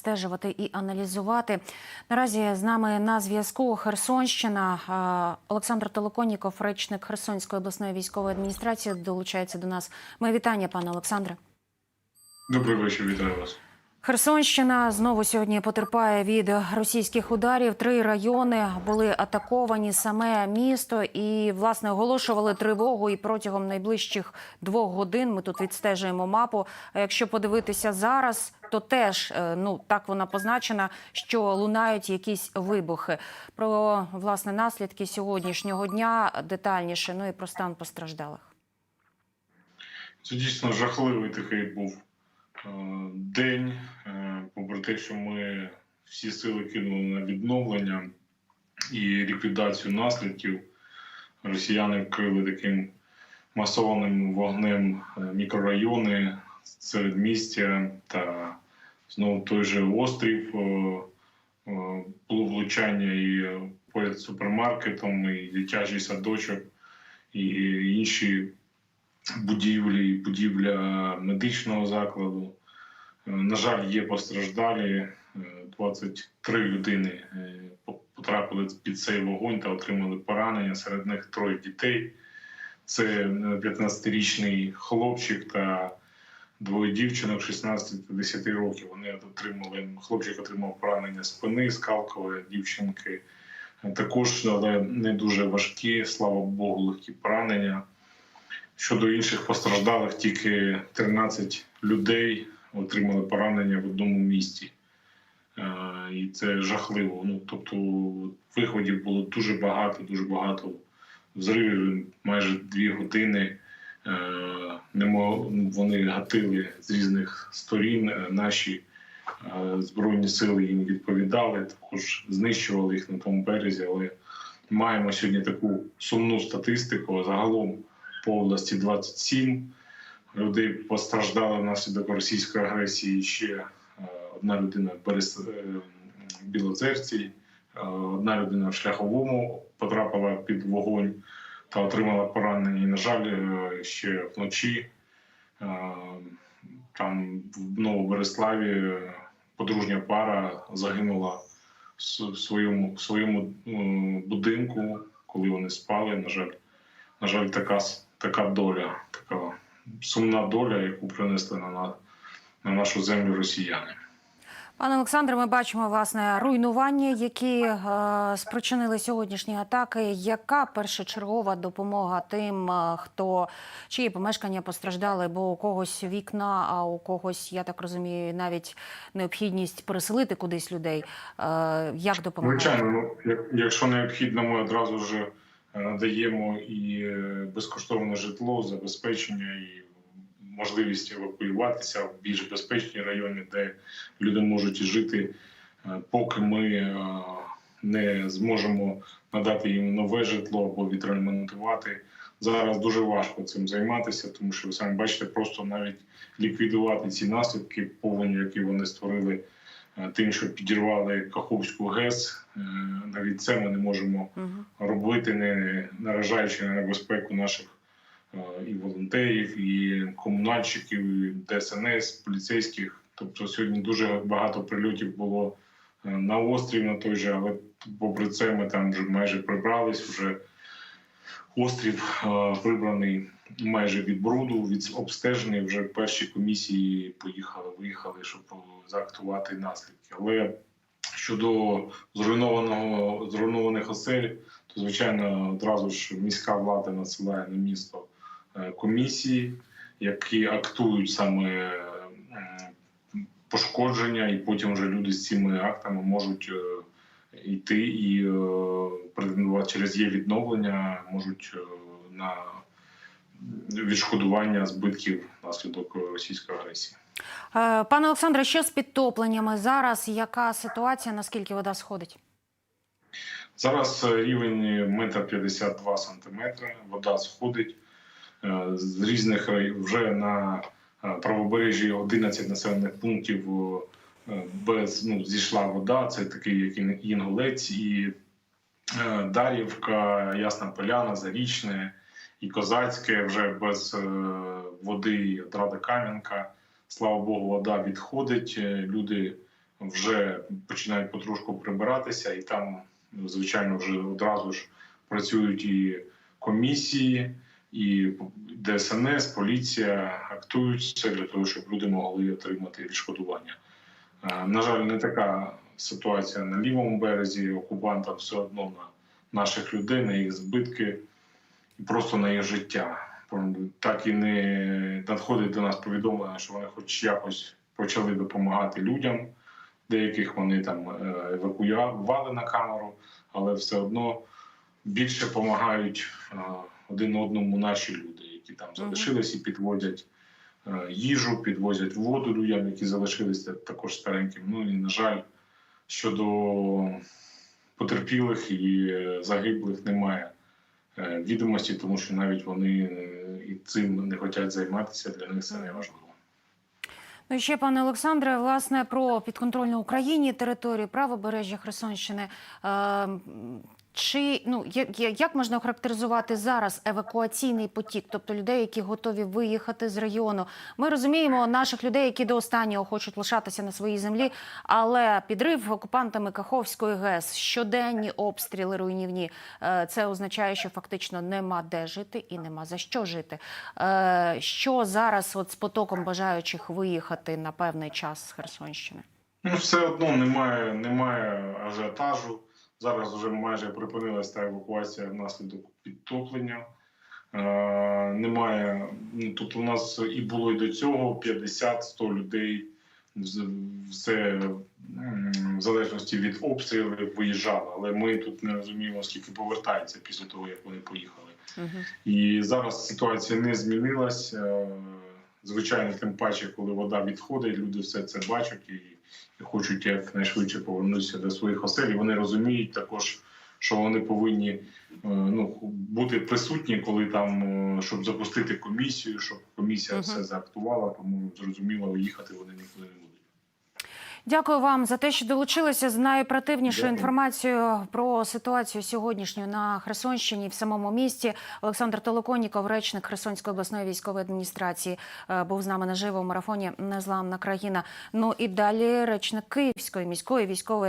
стежувати і аналізувати. Наразі з нами на зв'язку Херсонщина. Олександр Толоконіков, речник Херсонської обласної військової адміністрації, долучається до нас. Моє вітання, пане Олександре. Добрий вечір, вітаю вас. Херсонщина знову сьогодні потерпає від російських ударів. Три райони були атаковані саме місто і власне оголошували тривогу. І протягом найближчих двох годин ми тут відстежуємо мапу. А якщо подивитися зараз, то теж е, ну так вона позначена, що лунають якісь вибухи. Про власне наслідки сьогоднішнього дня детальніше. Ну і про стан постраждалих. Це дійсно жахливий такий був день. Е, Попри те, що ми всі сили кинули на відновлення і ліквідацію наслідків, росіяни вкрили таким масованим вогнем е, мікрорайони середмістя та знову той же острів. Е, е, Було влучання і поряд супермаркетом, і дитячий садочок, і інші будівлі, будівля медичного закладу. Е, На жаль, є постраждалі. Е, 23 людини е, потрапили під цей вогонь та отримали поранення. Серед них троє дітей. Це е, 15-річний хлопчик та двоє дівчинок 16 та 10 років. Вони отримали хлопчик отримав поранення спини, скалкової дівчинки. е, Також, але не дуже важкі, слава Богу, легкі поранення. Щодо інших постраждалих, тільки 13 людей отримали поранення в одному місті. Е, І це жахливо. Ну, тобто виходів було дуже багато, дуже багато взривів, майже дві години. Е, Вони гатили з різних сторін. Е, Наші збройні сили їм відповідали, також знищували їх на тому березі. Але маємо сьогодні таку сумну статистику. Загалом по області 27 людей постраждали внаслідок російської агресії. Ще е, одна людина в е, Білозерці, е, одна людина в шляховому потрапила під вогонь та отримала поранення. І, на жаль, ще вночі там в Новобереславі подружня пара загинула в своєму, в своєму будинку, коли вони спали. На жаль, на жаль, така, така доля, така сумна доля, яку принесли на, на, на нашу землю росіяни. Пане Олександре, ми бачимо власне руйнування, які е, спричинили сьогоднішні атаки. Яка першочергова допомога тим, е, хто чиї помешкання постраждали, бо у когось вікна, а у когось, я так розумію, навіть необхідність переселити кудись людей. Е, як допомагати? Звичайно, ну, як- якщо необхідно, ми одразу ж надаємо і е, безкоштовне житло, забезпечення і можливість евакуюватися в більш безпечні райони, де люди можуть жити, е, поки ми е, не зможемо надати їм нове житло або відремонтувати. Зараз дуже важко цим займатися, тому що ви самі бачите, просто навіть ліквідувати ці наслідки повені, які вони створили тим, що підірвали Каховську ГЕС. Е, Навіть це ми не можемо Мгм. робити, не наражаючи на небезпеку наших е, і волонтерів, і комунальщиків, і ДСНС, поліцейських. Тобто сьогодні дуже багато прильотів було е, на острів на той же, але попри це ми там вже майже прибрались. Вже острів е, прибраний майже від бруду, від обстежений. Вже перші комісії поїхали, виїхали, щоб е, заактувати наслідки. Але щодо зруйнованого зруйнованих осель, то звичайно одразу ж міська влада надсилає на місто е, комісії, які актують саме е, пошкодження, і потім вже люди з цими актами можуть е, йти і е, претендувати через є відновлення, можуть е, на відшкодування збитків внаслідок російської агресії. Е, Пане Олександре, що з підтопленнями зараз? Яка ситуація? Наскільки вода сходить? Зараз е, рівень метр 52 сантиметри. Вода сходить Е, з різних вже на е, правобережжі 11 населених пунктів е, без ну зійшла вода. Це такий як Інгулець і е, Дар'ївка, Ясна Поляна, Зарічне і Козацьке вже без е, води Отрада Кам'янка. Слава Богу, вода відходить. Е, Люди вже починають потрошку прибиратися, і там, звичайно, вже одразу ж працюють і комісії, і ДСНС, поліція актують все для того, щоб люди могли отримати відшкодування. Е, На жаль, не така ситуація на лівому березі. Окупантам все одно на наших людей, на їх збитки, і просто на їх життя. Так і не надходить до нас повідомлення, що вони хоч якось почали допомагати людям. Деяких вони там е, евакуювали на камеру, але все одно більше допомагають е, один одному наші люди, які там залишились і підводять їжу, підвозять воду людям, які залишилися також стареньким. Ну і на жаль, щодо потерпілих і е, загиблих немає е, відомості, тому що навіть вони е, і цим не хочуть займатися. Для них це не важливо. Ну ще, пане Олександре, власне, про підконтрольну Україні територію правобережжя Херсонщини. Чи ну як, як як можна охарактеризувати зараз евакуаційний потік, тобто людей, які готові виїхати з регіону? Ми розуміємо наших людей, які до останнього хочуть лишатися на своїй землі, але підрив окупантами Каховської ГЕС, щоденні обстріли руйнівні. е, Це означає, що фактично нема де жити і нема за що жити. Е, Що зараз от з потоком бажаючих виїхати на певний час з Херсонщини? Ну, все одно немає, немає ажіотажу. Зараз вже майже припинилася та евакуація внаслідок підтоплення. Е, немає. Ну, тут у нас і було і до цього 50-100 людей. Все в залежності від обстрілів виїжджало. Але ми тут не розуміємо, скільки повертається після того, як вони поїхали. Угу. І зараз ситуація не змінилась. Е, Звичайно, тим паче, коли вода відходить, люди все це бачать і хочуть якнайшвидше повернутися до своїх осель. Вони розуміють також, що вони повинні е, ну, бути присутні, коли там, е, щоб запустити комісію, щоб комісія Мгм. все заактувала, тому зрозуміло, їхати вони нікуди не будуть. Дякую вам за те, що долучилися з найоперативнішою інформацією про ситуацію сьогоднішню на Херсонщині в самому місті. Олександр Толоконніков, речник Херсонської обласної військової адміністрації, е, був з нами наживо в марафоні Незламна країна. Ну і далі речник Київської міської військової адміністрації.